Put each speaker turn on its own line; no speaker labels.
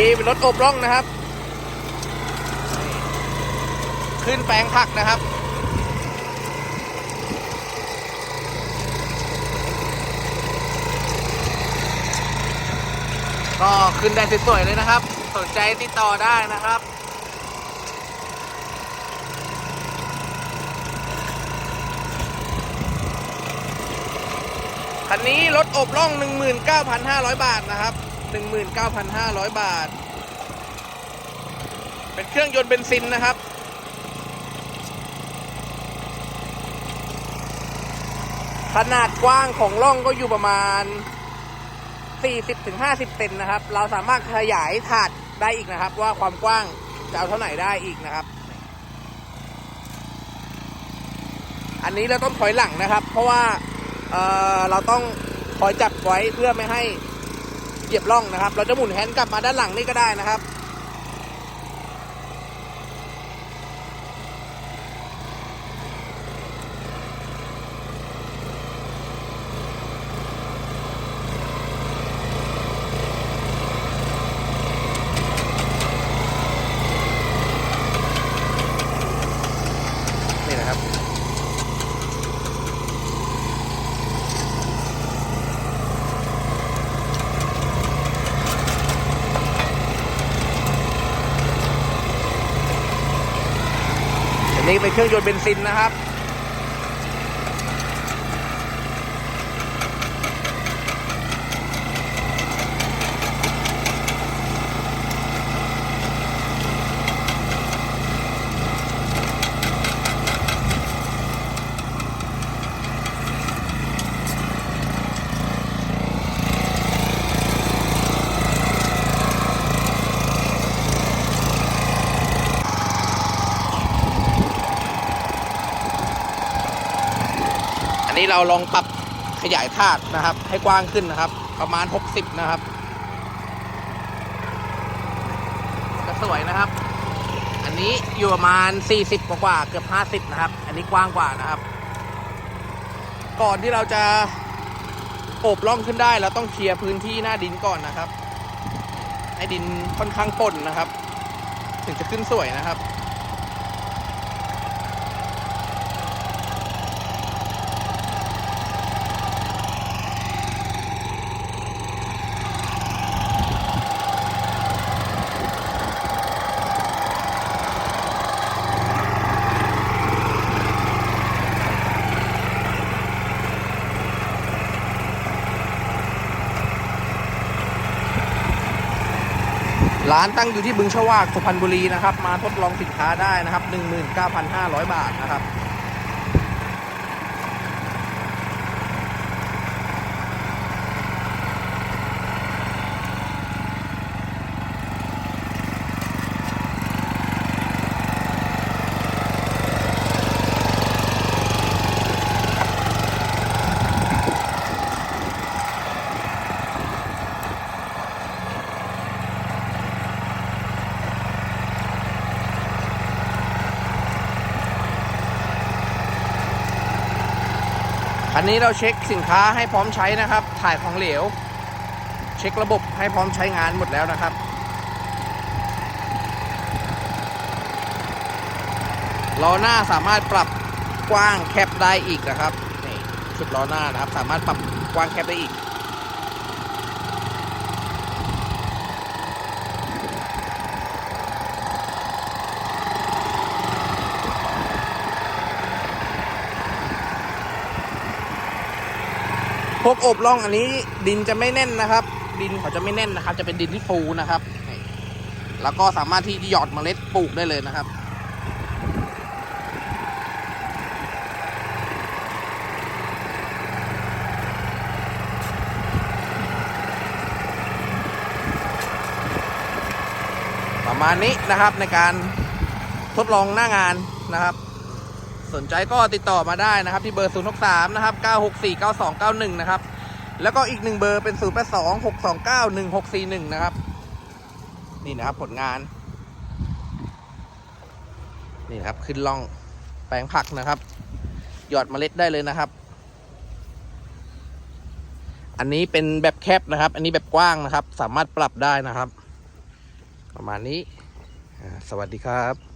นี้เป็นรถอบร่องนะครับ ขึ้นแปลงผักนะครับก็ขึ้นได้สวยๆเลยนะครับ สนใจติดต่อได้นะครับ คันนี้รถอบร่อง 19,500 บาทนะครับ 19,500 บาท เป็นเครื่องยนต์เบนซินนะครับ ขนาดกว้างของร่องก็อยู่ประมาณ 40-50 เซนนะครับ เราสามารถขยายถาดได้อีกนะครับ ว่าความกว้างจะเอาเท่าไหร่ได้อีกนะครับ อันนี้เราต้องถอยหลังนะครับ เพราะว่าเเราต้องคอยจับไว้เพื่อไม่ให้ เหยียบร่องนะครับ เราจะหมุนแฮนด์กลับมาด้านหลังนี่ก็ได้นะครับ นี่เป็นเครื่องยนต์เบนซินนะครับ นนี้เราลองปรับขยายถาดนะครับ ให้กว้างขึ้นนะครับ ประมาณ 60 นะครับก็สวยนะครับ อันนี้อยู่ประมาณ 40กว่าเกือบ 50 นะครับ อันนี้กว้างกว่านะครับ ก่อนที่เราจะโอบล่องขึ้นได้เราต้องเคลียร์พื้นที่หน้าดินก่อนนะครับ ให้ดินค่อนข้างป่นนะครับ ถึงจะขึ้นสวยนะครับ ร้านตั้งอยู่ที่บึงชวากสุพรรณบุรีนะครับ มาทดลองสินค้าได้นะครับ 19,500 บาทนะครับ อันนี้เราเช็คสินค้าให้พร้อมใช้นะครับ ถ่ายของเหลว เช็คระบบให้พร้อมใช้งานหมดแล้วนะครับ ล้อหน้าสามารถปรับกว้างแคบได้อีกนะครับ นี่ชุดล้อหน้านะครับ สามารถปรับกว้างแคบได้อีก พวกอบร่องอันนี้ดินจะไม่แน่นนะครับ ดินเขาจะไม่แน่นนะครับ จะเป็นดินที่ฟูนะครับแล้วก็สามารถที่หยอดเมล็ดปลูกได้เลยนะครับ ประมาณนี้นะครับในการทดลองหน้างานนะครับ สนใจก็ติดต่อมาได้นะครับ ที่เบอร์ 0 6 3 นะครับ 964 9291 นะครับ แล้วก็อีกหนึ่งเบอร์เป็น 0 8 2 6 2 9 1 6 4 1 นะครับ นี่นะครับผลงาน นี่นะครับขึ้นล่องแปลงผักนะครับ หยอดเมล็ดได้เลยนะครับ อันนี้เป็นแบบแคบนะครับ อันนี้แบบกว้างนะครับ สามารถปรับได้นะครับ ประมาณนี้ สวัสดีครับ